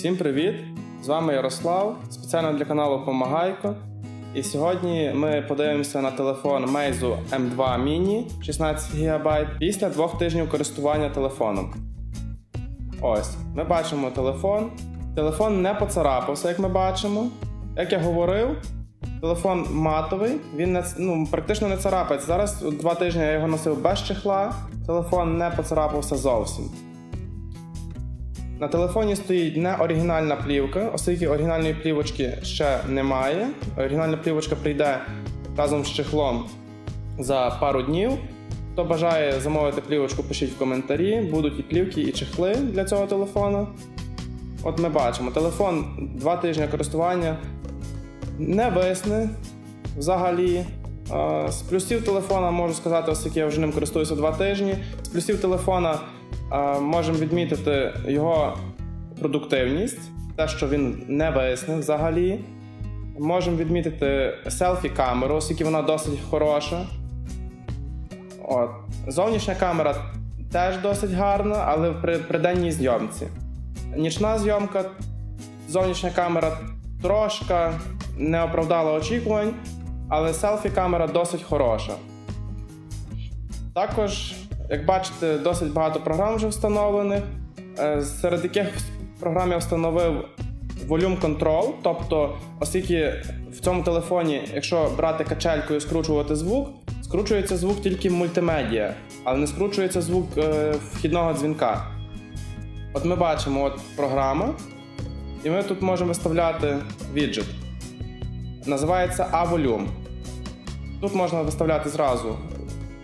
Всім привіт! З вами Ярослав, спеціально для каналу Помагайко. І сьогодні ми подивимося на телефон Meizu M2 Mini 16 ГБ після двох тижнів користування телефоном. Ось, ми бачимо телефон. Телефон не поцарапався, як ми бачимо. Як я говорив, телефон матовий, він не, ну, практично не царапається. Зараз два тижні я його носив без чехла, телефон не поцарапався зовсім. На телефоні стоїть не оригінальна плівка, оскільки оригінальної плівочки ще немає. Оригінальна плівочка прийде разом з чехлом за пару днів. Хто бажає замовити плівочку, пишіть в коментарі. Будуть і плівки, і чехли для цього телефону. От ми бачимо, телефон два тижні користування не висне взагалі. З плюсів телефона можу сказати, оскільки я вже ним користуюся два тижні. З плюсів телефона можемо відмітити його продуктивність, те, що він не висне взагалі. Можемо відмітити селфі-камеру, оскільки вона досить хороша. От. Зовнішня камера теж досить гарна, але при, при денній зйомці. Нічна зйомка, зовнішня камера трошки не оправдала очікувань, але селфі-камера досить хороша. Також як бачите, досить багато програм вже встановлених, е, серед яких в програмі я встановив Volume Control, тобто, оскільки в цьому телефоні, якщо брати качелькою і скручувати звук, скручується звук тільки мультимедіа, але не скручується звук е, вхідного дзвінка. От ми бачимо от програма, і ми тут можемо виставляти віджит. Називається A-Volume. Тут можна виставляти зразу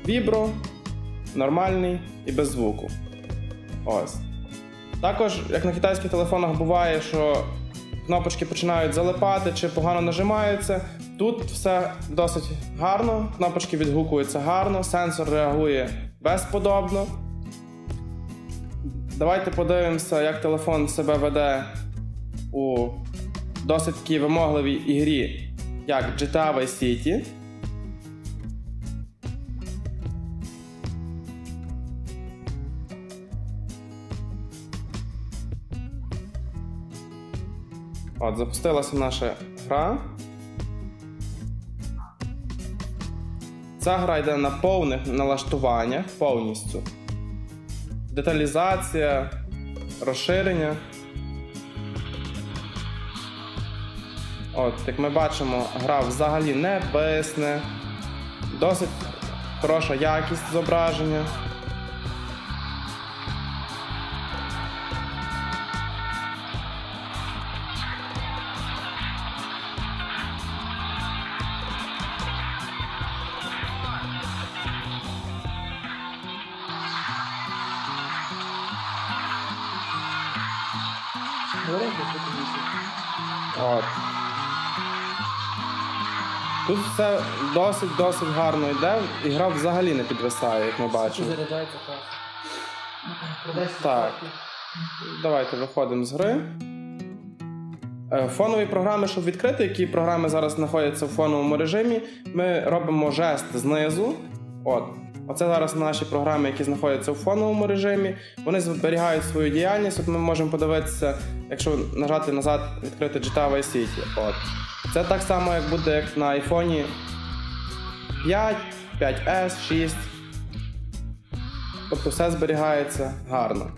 вібро, нормальний і без звуку. Ось. Також, як на китайських телефонах буває, що кнопочки починають залипати чи погано нажимаються. Тут все досить гарно, кнопочки відгукуються гарно, сенсор реагує безподобно. Давайте подивимося, як телефон себе веде у досить такій вимогливій ігрі, як GTA Vice City. От, Запустилася наша гра. Ця гра йде на повних налаштуваннях повністю. Деталізація, розширення. От, Як ми бачимо, гра взагалі не бисне, досить хороша якість зображення. От. Тут все досить-досить гарно йде, і гра взагалі не підвисає, як ми бачимо. Заряджається. Так. Давайте виходимо з гри. Е, фонові програми, щоб відкрити, які програми зараз знаходяться в фоновому режимі, ми робимо жест знизу. От. Оце зараз наші програми, які знаходяться у фоновому режимі. Вони зберігають свою діяльність. От ми можемо подивитися, якщо нажати назад, відкрити GTA Vice City. От. Це так само, як буде як на iPhone 5, 5S, 6. Тобто все зберігається гарно.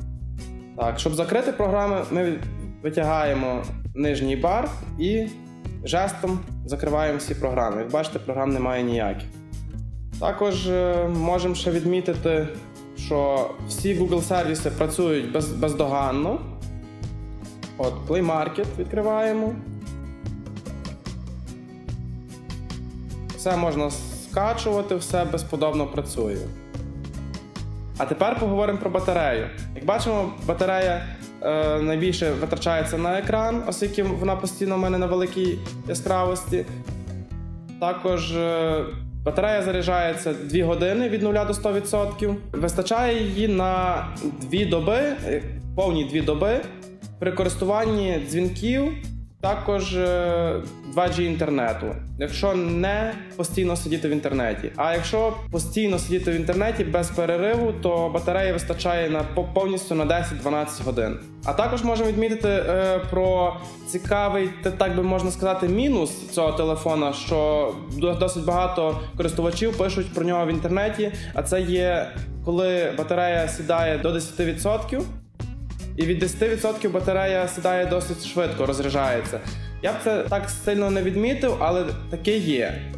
Так, Щоб закрити програми, ми витягаємо нижній бар і жестом закриваємо всі програми. Як бачите, програм немає ніяких. Також е, можемо ще відмітити, що всі Google сервіси працюють без, бездоганно. От, Play Market відкриваємо. Все можна скачувати, все безподобно працює. А тепер поговоримо про батарею. Як бачимо, батарея е, найбільше витрачається на екран, оскільки вона постійно в мене на великій яскравості. Також. Е, Батарея заряджається 2 години від 0 до 100%. Вистачає її на 2 доби, е, повні 2 доби при користуванні дзвінків, також 2 2G інтернету, якщо не постійно сидіти в інтернеті. А якщо постійно сидіти в інтернеті без перериву, то батареї вистачає на по- повністю на 10-12 годин. А також можемо відмітити е, про цікавий, так би можна сказати, мінус цього телефона, що досить багато користувачів пишуть про нього в інтернеті. А це є коли батарея сідає до 10%, і від 10% батарея сідає досить швидко, розряджається. Я б це так сильно не відмітив, але таке є.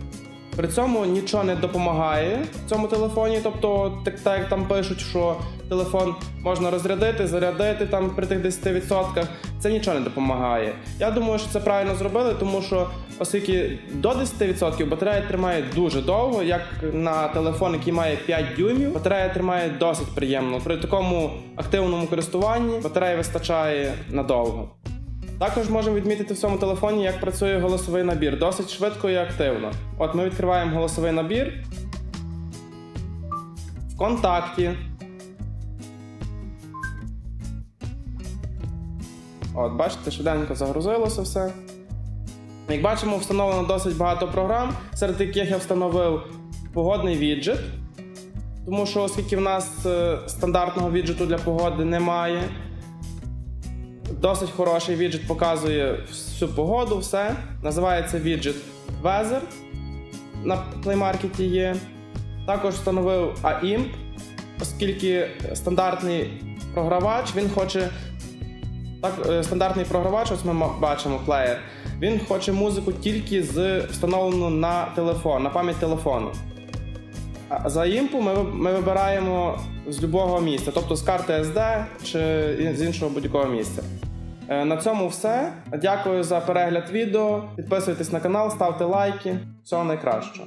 При цьому нічого не допомагає в цьому телефоні. Тобто, так, так як там пишуть, що телефон можна розрядити, зарядити там при тих 10%, це нічого не допомагає. Я думаю, що це правильно зробили, тому що оскільки до 10% батарея тримає дуже довго, як на телефон, який має 5 дюймів, батарея тримає досить приємно. При такому активному користуванні батареї вистачає надовго. Також можемо відмітити в цьому телефоні, як працює голосовий набір. Досить швидко і активно. От ми відкриваємо голосовий набір. В контакті. От, бачите, швиденько загрузилося все. Як бачимо, встановлено досить багато програм, серед яких я встановив погодний віджит. Тому що, оскільки в нас е, стандартного віджиту для погоди немає, Досить хороший віджит показує всю погоду, все. Називається віджит Weather. На Market є. Також встановив AIMP, оскільки стандартний програвач, він хоче. Так, е, стандартний програвач, ось ми бачимо плеєр. Він хоче музику тільки з встановлену на телефон, на пам'ять телефону. За імпу ми, ми вибираємо з будь-якого місця, тобто з карти SD чи з іншого будь-якого місця. Е, На цьому все. Дякую за перегляд відео. Підписуйтесь на канал, ставте лайки. Всього найкращого.